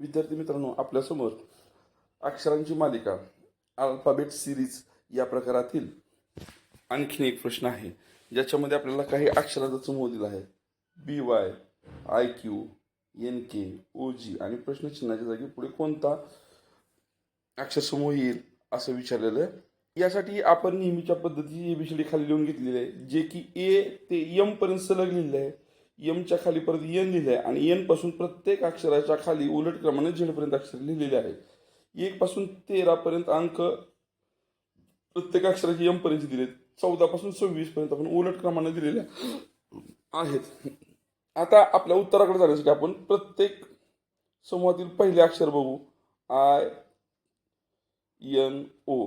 विद्यार्थी मित्रांनो आपल्यासमोर अक्षरांची मालिका अल्फाबेट सिरीज या प्रकारातील आणखीन एक प्रश्न आहे ज्याच्यामध्ये आपल्याला काही अक्षरांचा समूह दिला आहे. B Y I Q N K O G आणि प्रश्नचिन्हाच्या जागी पुढे कोणता अक्षरसमूह येईल असं विचारलेलं आहे. यासाठी आपण नेहमीच्या पद्धतीची विषयी खाली लिहून घेतलेली आहे जे की ए ते यम पर्यंत सलग लिहिलेलं आहे. यमच्या खाली परत येन लिहिलं आहे आणि एनपासून प्रत्येक अक्षराच्या खाली उलट क्रमाने झेडपर्यंत अक्षर लिहिलेले आहे एकपासून तेरापर्यंत अंक प्रत्येक अक्षराचे यमपर्यंत दिलेत. चौदापासून सव्वीसपर्यंत आपण उलट क्रमाने दिलेल्या आहेत. आता आपल्या उत्तराकडे जाण्यासाठी आपण प्रत्येक समूहातील पहिले अक्षर बघू. आय एन ओ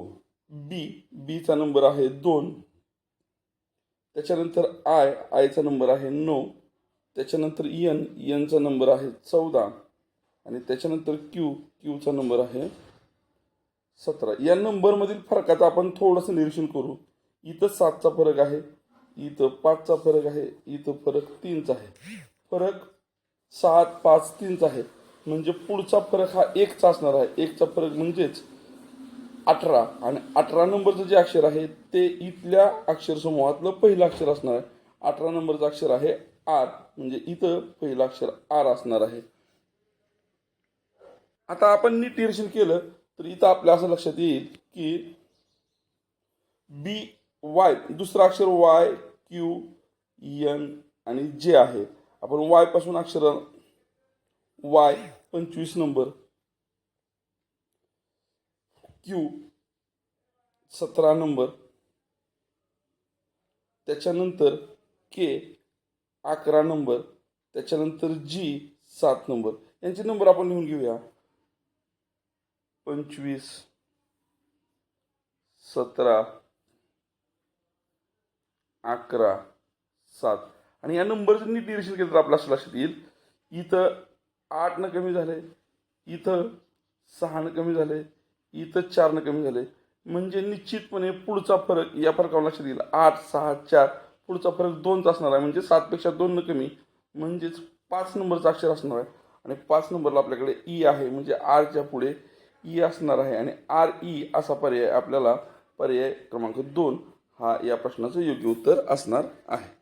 बी बीचा नंबर आहे दोन. त्याच्यानंतर आय आयचा नंबर आहे नऊ. त्याच्यानंतर एन एनचा नंबर आहे चौदा. आणि त्याच्यानंतर क्यू क्यूचा नंबर आहे सतरा. या नंबरमधील फरकाचं आपण थोडंसं निरीक्षण करू. इथं सातचा फरक आहे इथं पाचचा फरक आहे इथं फरक तीनचा आहे. फरक सात पाच तीनचा आहे. म्हणजे पुढचा फरक हा एकचा असणार आहे. एकचा फरक म्हणजेच अठरा. आणि अठरा नंबरचं जे अक्षर आहे ते इथल्या अक्षर समूहातलं पहिलं अक्षर असणार आहे. अठरा नंबरचं अक्षर आहे आर. म्हणजे इथं पहिलं अक्षर आर असणार आहे. आता आपण नीट निरीक्षण केलं तर इथं आपल्या असं लक्षात येईल की बी वाय दुसरं अक्षर वाय क्यू एन आणि जे आहे. आपण वायपासून अक्षर वाय पंचवीस नंबर क्यू सतरा नंबर. त्याच्यानंतर के अकरा नंबर त्याच्यानंतर जी सात नंबर. यांचे नंबर आपण लिहून घेऊया. पंचवीस सतरा अकरा सात. आणि या नंबरचं नीट निरीक्षण केलं तर आपल्या लक्षात येईल. इथं आठनं कमी झाले इथं सहानं कमी झाले इथं चारनं कमी झाले. म्हणजे निश्चितपणे पुढचा फरक या फरकावर लक्षात येईल. आठ सहा चार पुढचा फरक दोनचा असणार आहे. म्हणजे सातपेक्षा दोननं कमी म्हणजेच पाच नंबरचा अक्षर असणार आहे. आणि पाच नंबरला आपल्याकडे ई आहे. म्हणजे आरच्या पुढे ई असणार आहे. आणि आर ई असा पर्याय आपल्याला पर्याय क्रमांक दोन हा या प्रश्नाचं योग्य उत्तर असणार आहे.